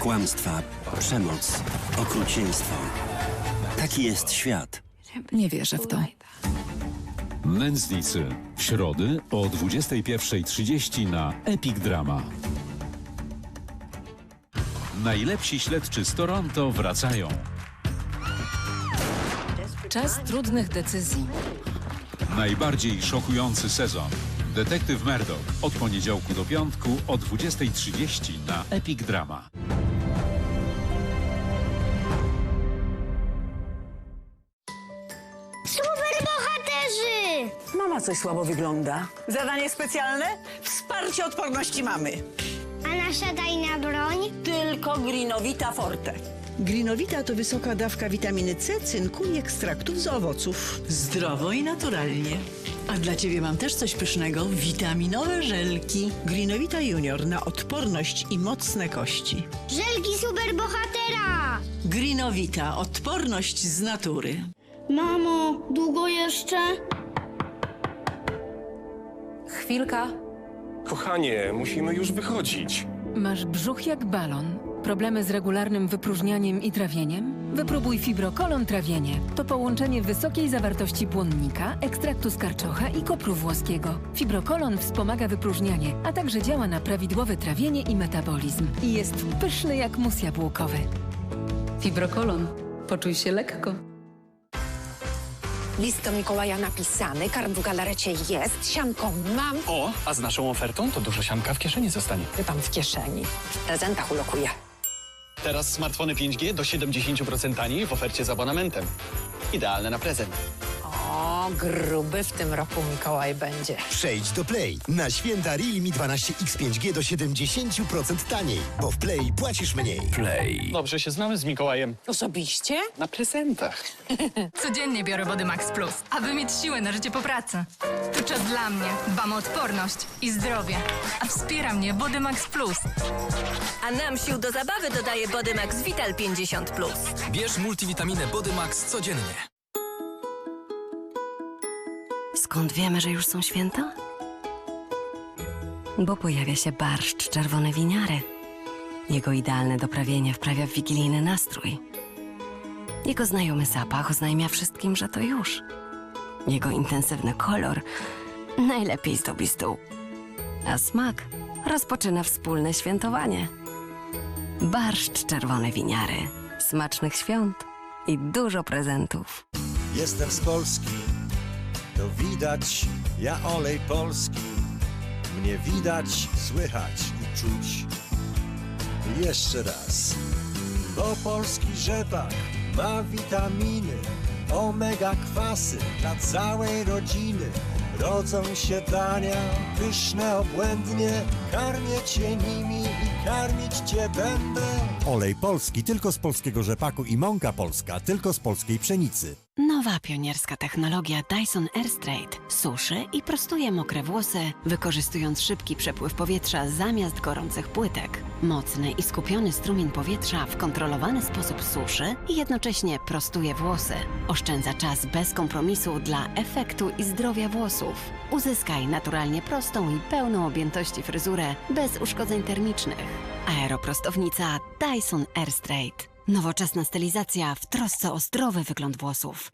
Kłamstwa, przemoc, okrucieństwo. Taki jest świat. Nie wierzę w to. Nędznicy. W środy o 21.30 na Epic Drama. Najlepsi śledczy z Toronto wracają. Czas trudnych decyzji. Najbardziej szokujący sezon. Detektyw Murdoch. Od poniedziałku do piątku o 20.30 na Epic Drama. Mama coś słabo wygląda. Zadanie specjalne? Wsparcie odporności mamy. A nasza tajna broń? Tylko Grinowita Forte. Grinowita to wysoka dawka witaminy C, cynku i ekstraktów z owoców. Zdrowo i naturalnie. A dla ciebie mam też coś pysznego. Witaminowe żelki. Grinowita Junior na odporność i mocne kości. Żelki super bohatera! Grinowita. Odporność z natury. Mamo, długo jeszcze? Chwilka. Kochanie, musimy już wychodzić. Masz brzuch jak balon. Problemy z regularnym wypróżnianiem i trawieniem? Wypróbuj Fibrokolon Trawienie. To połączenie wysokiej zawartości błonnika, ekstraktu z karczocha i kopru włoskiego. Fibrokolon wspomaga wypróżnianie, a także działa na prawidłowe trawienie i metabolizm. I jest pyszny jak mus jabłkowy. Fibrokolon. Poczuj się lekko. List do Mikołaja napisany, karm w galarecie jest, sianko mam. O, a z naszą ofertą to dużo sianka w kieszeni zostanie. Pytam w kieszeni. W prezentach ulokuję. Teraz smartfony 5G do 70% taniej w ofercie z abonamentem. Idealne na prezent. Gruby w tym roku Mikołaj będzie. Przejdź do Play. Na święta Realme 12X 5G do 70% taniej, bo w Play płacisz mniej. Play. Dobrze się znamy z Mikołajem. Osobiście? Na prezentach. Codziennie biorę Bodymax Plus, aby mieć siłę na życie po pracy. To czas dla mnie. Dbam o odporność i zdrowie. A wspiera mnie Bodymax Plus. A nam sił do zabawy dodaje Bodymax Vital 50+. Bierz multivitaminę Bodymax codziennie. Skąd wiemy, że już są święta? Bo pojawia się barszcz czerwone winiary. Jego idealne doprawienie wprawia w wigilijny nastrój. Jego znajomy zapach oznajmia wszystkim, że to już. Jego intensywny kolor najlepiej zdobi stół. A smak rozpoczyna wspólne świętowanie. Barszcz czerwone winiary. Smacznych świąt i dużo prezentów. Jestem z Polski, to widać, ja olej polski. Mnie widać, słychać i czuć. Jeszcze raz, bo polski rzepak ma witaminy, omega kwasy dla całej rodziny. Rodzą się dania pyszne obłędnie, karmię cię nimi i karmić cię będę. Olej polski tylko z polskiego rzepaku i mąka polska tylko z polskiej pszenicy. Nowa pionierska technologia Dyson Airstraight suszy i prostuje mokre włosy, wykorzystując szybki przepływ powietrza zamiast gorących płytek. Mocny i skupiony strumień powietrza w kontrolowany sposób suszy i jednocześnie prostuje włosy. Oszczędza czas bez kompromisu dla efektu i zdrowia włosów. Uzyskaj naturalnie prostą i pełną objętości fryzurę bez uszkodzeń termicznych. Aeroprostownica Dyson Airstraight. Nowoczesna stylizacja w trosce o zdrowy wygląd włosów.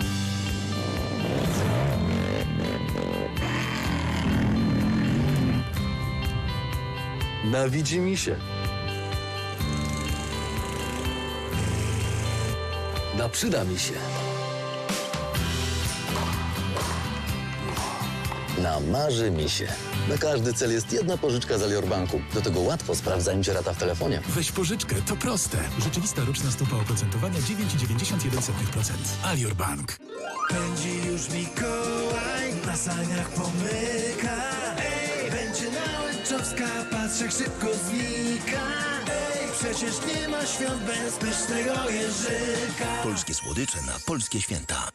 Nawidzi mi się. Naprzyda mi się. Namarzy mi się. Na każdy cel jest jedna pożyczka z Alior Banku. Do tego łatwo sprawdza im się rata w telefonie. Weź pożyczkę, to proste. Rzeczywista roczna stopa oprocentowania 9,91%. Alior Bank. Pędzi już Mikołaj, na saniach pomyka Ej, będzie na Łęczowska, patrz jak szybko znika Ej, przecież nie ma świąt bez pysznego jeżyka Polskie słodycze na polskie święta.